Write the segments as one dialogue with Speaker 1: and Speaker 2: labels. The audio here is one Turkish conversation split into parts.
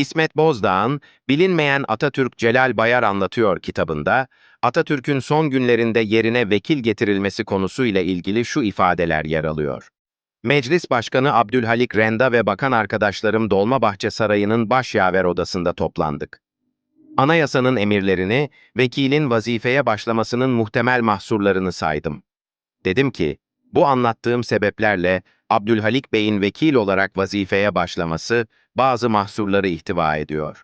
Speaker 1: İsmet Bozdağ'ın Bilinmeyen Atatürk Celal Bayar anlatıyor kitabında, Atatürk'ün son günlerinde yerine vekil getirilmesi konusuyla ilgili şu ifadeler yer alıyor. Meclis Başkanı Abdülhalik Renda ve bakan arkadaşlarım Dolmabahçe Sarayı'nın başyaver odasında toplandık. Anayasanın emirlerini, vekilin vazifeye başlamasının muhtemel mahsurlarını saydım. Dedim ki, bu anlattığım sebeplerle Abdülhalik Bey'in vekil olarak vazifeye başlaması bazı mahsurları ihtiva ediyor.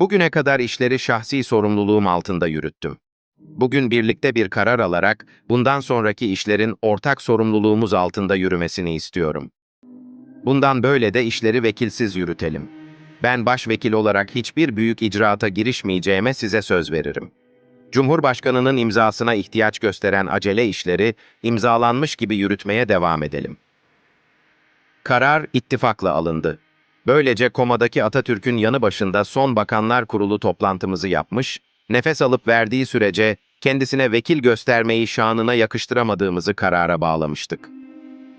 Speaker 1: Bugüne kadar işleri şahsi sorumluluğum altında yürüttüm. Bugün birlikte bir karar alarak bundan sonraki işlerin ortak sorumluluğumuz altında yürümesini istiyorum. Bundan böyle de işleri vekilsiz yürütelim. Ben başvekil olarak hiçbir büyük icraata girişmeyeceğime size söz veririm. Cumhurbaşkanının imzasına ihtiyaç gösteren acele işleri imzalanmış gibi yürütmeye devam edelim. Karar ittifakla alındı. Böylece komadaki Atatürk'ün yanı başında son bakanlar kurulu toplantımızı yapmış, nefes alıp verdiği sürece kendisine vekil göstermeyi şanına yakıştıramadığımızı karara bağlamıştık.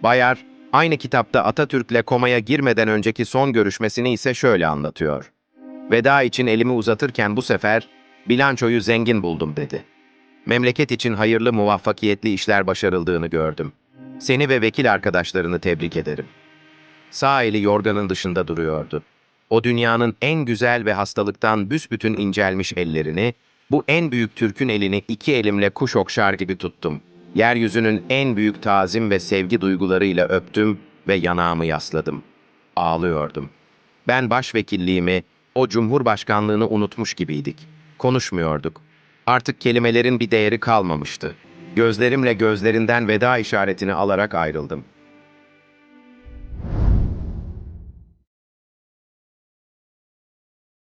Speaker 1: Bayar, aynı kitapta Atatürk'le komaya girmeden önceki son görüşmesini ise şöyle anlatıyor. Veda için elimi uzatırken bu sefer bilançoyu zengin buldum dedi. Memleket için hayırlı muvaffakiyetli işler başarıldığını gördüm. Seni ve vekil arkadaşlarını tebrik ederim. Sağ eli yorganın dışında duruyordu. O dünyanın en güzel ve hastalıktan büsbütün incelmiş ellerini, bu en büyük Türk'ün elini iki elimle kuş okşar gibi tuttum. Yeryüzünün en büyük tazim ve sevgi duygularıyla öptüm ve yanağımı yasladım. Ağlıyordum. Ben başvekilliğimi, o cumhurbaşkanlığını unutmuş gibiydik. Konuşmuyorduk. Artık kelimelerin bir değeri kalmamıştı. Gözlerimle gözlerinden veda işaretini alarak ayrıldım.